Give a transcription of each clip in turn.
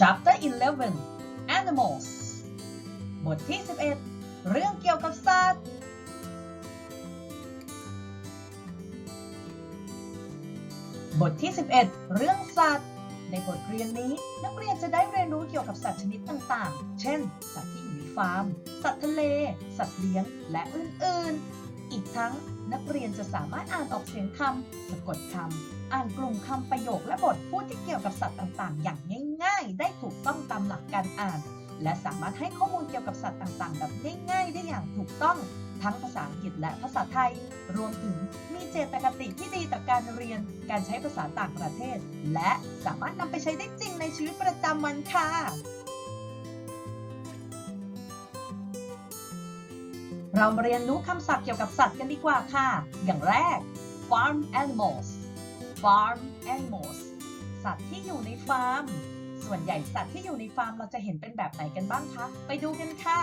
Chapter 11 Animals บทที่ 11 เรื่องเกี่ยวกับสัตว์ บทที่ 11 เรื่องสัตว์ ในบทเรียนนี้ นักเรียนจะได้เรียนรู้เกี่ยวกับสัตว์ชนิดต่างๆ เช่น สัตว์ที่อยู่ในฟาร์ม สัตว์ทะเล สัตว์เลี้ยง และอื่น ๆ อีกทั้งนักเรียนจะสามารถอ่านออกเสียงคำ สะกดคำ อ่านกลุ่มคำประโยคและบทพูดที่เกี่ยวกับสัตว์ต่างๆ อย่างามหลักการอ่าน และสามารถให้ข้อมูลเกี่ยวกับสัตว์ต่างๆ แบบง่ายๆได้อย่างถูกต้อง ทั้งภาษาอังกฤษและภาษาไทย รวมถึงมีเจตคติที่ดีต่อการเรียน การใช้ภาษาต่างประเทศ และสามารถนำไปใช้ได้จริงในชีวิตประจำวันค่ะเรามาเรียนรู้คำศัพท์เกี่ยวกับสัตว์กันดีกว่าค่ะ อย่างแรก farm animals farm animals สัตว์ที่อยู่ในฟาร์ม ส่วนใหญ่สัตว์ที่อยู่ในฟาร์มเราจะเห็นเป็นแบบไหนกันบ้างคะ ไปดูกันค่ะ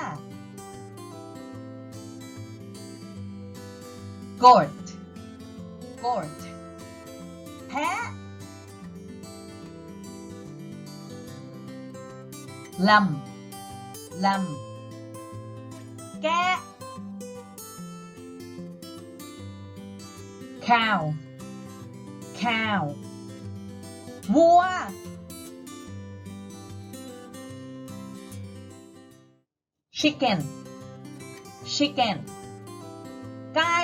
goat goat แพะ lamb lamb แกะ cow cow วัว chicken chicken ไก่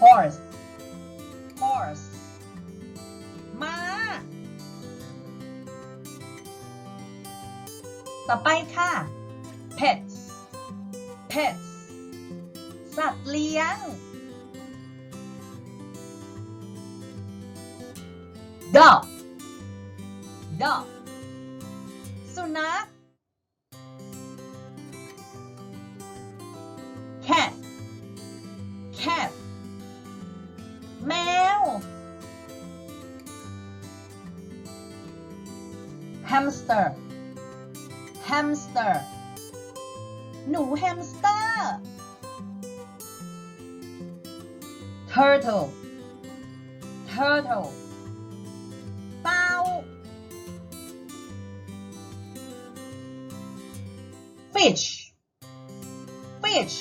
horse horse ม้า ต่อไปค่ะ pets pets สัตว์เลี้ยง dog dog สุนัข cat cat แมว hamster hamster หนูแฮมสเตอร์ turtle turtle fish fish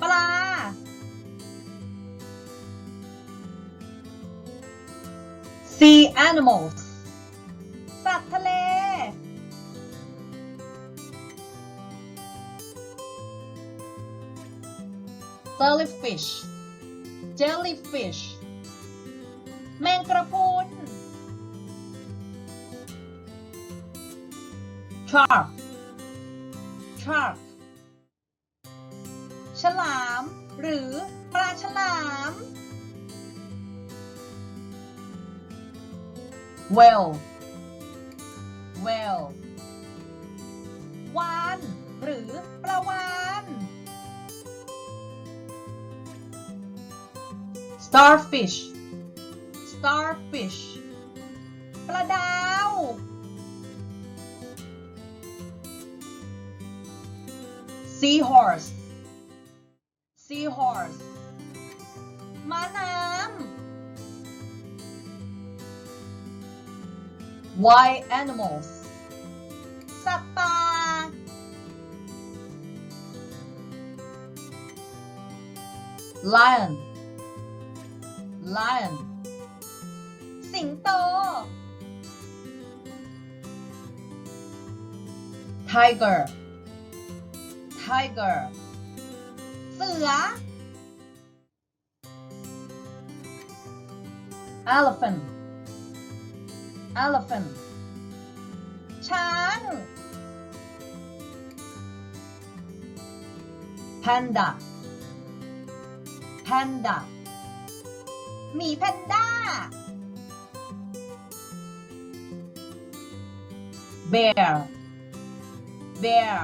ปลา sea animals สัตว์ทะเล jellyfish jellyfish แมงกระพรุน shark Shark ฉลาม หรือปลาฉลาม whale whale วาน หรือปลาวาน starfish starfish ปลาดาว seahorse seahorse ม้าน้ำ wild animals สัตว์ป่า lion lion สิงโต tiger tiger เสือ elephant elephant ช้าง panda panda หมีแพนด้า bear bear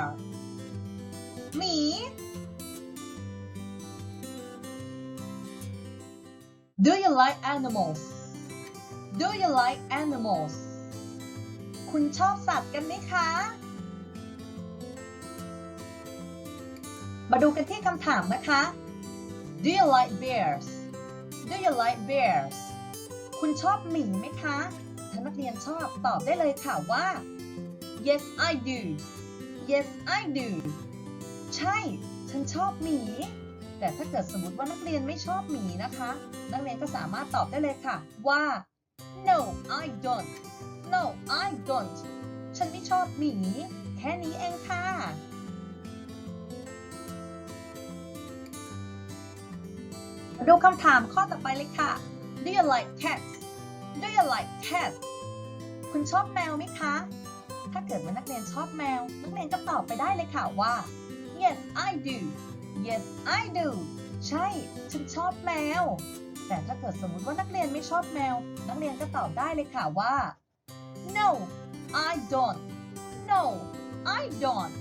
หมี Do you like animals Do you like animals คุณชอบสัตว์กันไหมคะ มาดูกันที่คำถามนะคะ Do you like bears Do you like bears คคุณชอบหมีไหมคะถ้านักเรียนชอบตอบได้เลยค่ะว่า yes I do yes I do ใช่ ฉันชอบหมี แต่ถ้าเกิดสมมติว่านักเรียนไม่ชอบหมีนะคะ นักเรียนก็สามารถตอบได้เลยค่ะว่า no I don't no I don't ฉันไม่ชอบหมี แค่นี้เองค่ะดูคำถามข้อต่อไปเลยค่ะ Do you like cats Do you like cats คุณชอบแมวไหมคะ ถ้าเกิดว่านักเรียนชอบแมว นักเรียนก็ตอบไปได้เลยค่ะว่า Yes I do Yes I do ใช่ ฉันชอบแมว แต่ถ้าเกิดสมมติว่านักเรียนไม่ชอบแมว นักเรียนก็ตอบได้เลยค่ะว่า No I don't No I don't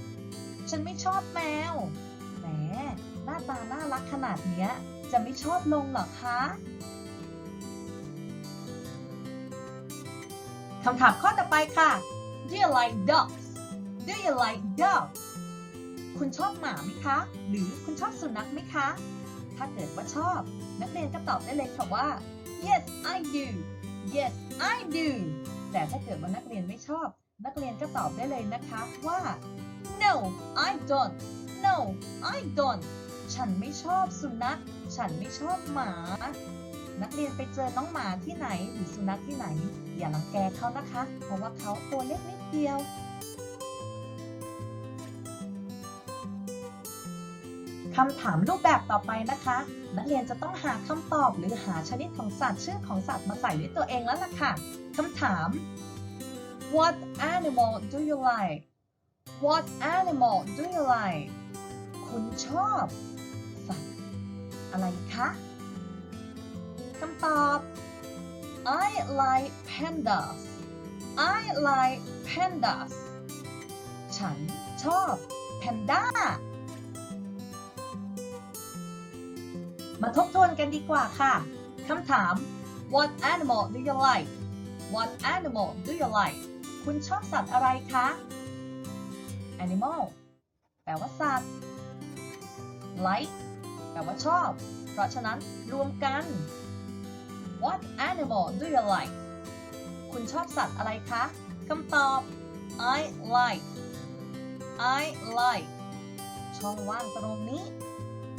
ฉันไม่ชอบแมว แหม หน้าตาน่ารักขนาดเนี้ย จะไม่ชอบลงหรอคะคำถามข้อต่อไปค่ะ Do you like dogs Do you like dogs คุณชอบหมาไหมคะ หรือคุณชอบสุนัขไหมคะ ถ้าเกิดว่าชอบ นักเรียนก็ตอบได้เลยค่ะว่า Yes I do Yes I do แต่ถ้าเกิดว่านักเรียนไม่ชอบ นักเรียนก็ตอบได้เลยนะคะว่า No I don't No I don't ฉันไม่ชอบสุนัข ฉันไม่ชอบหมา นักเรียนไปเจอน้องหมาที่ไหนหรือสุนัขที่ไหน อย่ารังแกเขานะคะ เพราะว่าเขาตัวเล็กนิดเดียว คำถามรูปแบบต่อไปนะคะ นักเรียนจะต้องหาคำตอบหรือหาชนิดของสัตว์ชื่อของสัตว์มาใส่ด้วยตัวเองแล้วล่ะค่ะคำถาม What animal do you like What animal do you like คุณชอบสัตว์อะไรคะคำตอบ I like pandas I like pandas ฉันชอบแพนด้า มาทบทวนกันดีกว่าค่ะคำถาม What animal do you like What animal do you like คุณชอบสัตว์อะไรคะ Animal แปลว่าสัตว์ like แปลว่าชอบ เพราะฉะนั้นรวมกัน What animal do you like คุณชอบสัตว์อะไรคะคำตอบ I like I like ช่องว่างตรงนี้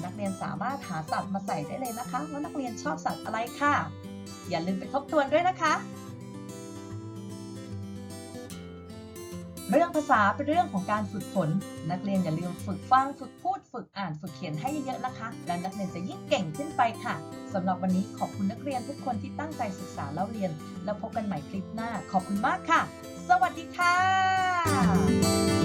นักเรียนสามารถหาสัตว์มาใส่ได้เลยนะคะ ว่านักเรียนชอบสัตว์อะไรค่ะ อย่าลืมไปทบทวนด้วยนะคะ เรื่องภาษาเป็นเรื่องของการฝึกฝน นักเรียนอย่าลืมฝึกฟังฝึกพูด ฝึกอ่านฝึกเขียนให้เยอะๆนะคะ และนักเรียนจะยิ่งเก่งขึ้นไปค่ะสำหรับวันนี้ขอบคุณนักเรียนทุกคนที่ตั้งใจศึกษาแล้วเรียน แล้วพบกันใหม่คลิปหน้า ขอบคุณมากค่ะ สวัสดีค่ะ